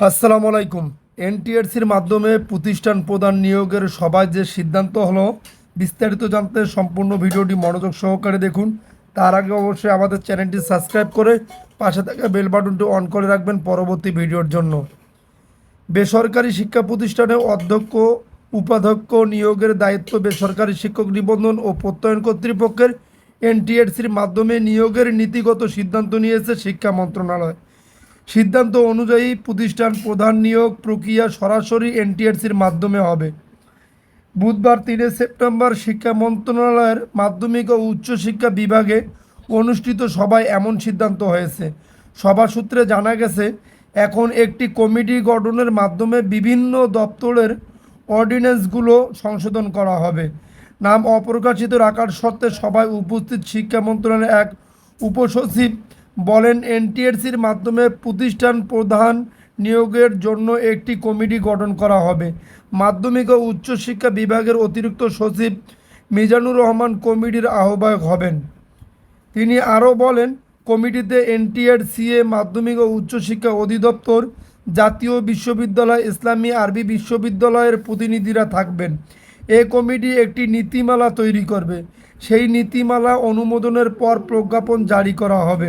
আসসালামু আলাইকুম। এনটিআরসির মাধ্যমে প্রতিষ্ঠান প্রদান নিয়োগের সভায় যে সিদ্ধান্ত হলো, বিস্তারিত জানতে সম্পূর্ণ ভিডিওটি মনোযোগ সহকারে দেখুন। তার আগে অবশ্যই আমাদের চ্যানেলটি সাবস্ক্রাইব করে পাশে থাকা বেল বাটনটি অন করে রাখবেন পরবর্তী ভিডিওর জন্য। বেসরকারি শিক্ষা প্রতিষ্ঠানে অধ্যক্ষ, উপাধ্যক্ষ নিয়োগের দায়িত্ব বেসরকারি শিক্ষক নিবন্ধন ও প্রত্যয়ন কর্তৃপক্ষের। এনটিএসসির মাধ্যমে নিয়োগের নীতিগত সিদ্ধান্ত নিয়েছে শিক্ষা মন্ত্রণালয়। সিদ্ধান্ত অনুযায়ী প্রতিষ্ঠান প্রধান নিয়োগ প্রক্রিয়া সরাসরি এনটিএসসির মাধ্যমে হবে। বুধবার তিনে সেপ্টেম্বর শিক্ষা মন্ত্রণালয়ের মাধ্যমিক ও উচ্চশিক্ষা বিভাগে অনুষ্ঠিত সভায় এমন সিদ্ধান্ত হয়েছে। সভা সূত্রে জানা গেছে, এখন একটি কমিটি গঠনের মাধ্যমে বিভিন্ন দপ্তরের অর্ডিন্যান্সগুলো সংশোধন করা হবে। নাম অপ্রকাশিত রাখার শর্তে সভায় উপস্থিত শিক্ষা মন্ত্রণালয়ের এক উপসচিব বলেন এনটিএসসির মাধ্যমে প্রতিষ্ঠান প্রধান নিয়োগের জন্য একটি কমিটি গঠন করা হবে। মাধ্যমিক ও উচ্চশিক্ষা বিভাগের অতিরিক্ত সচিব মিজানুর রহমান কমিটির আহ্বায়ক হবেন। তিনি আরও বলেন, কমিটিতে এনটিআর সিএ মাধ্যমিক ও উচ্চশিক্ষা অধিদপ্তর, জাতীয় বিশ্ববিদ্যালয়, ইসলামী আরবি বিশ্ববিদ্যালয়ের প্রতিনিধিরা থাকবেন। এ কমিটি একটি নীতিমালা তৈরি করবে। সেই নীতিমালা অনুমোদনের পর প্রজ্ঞাপন জারি করা হবে।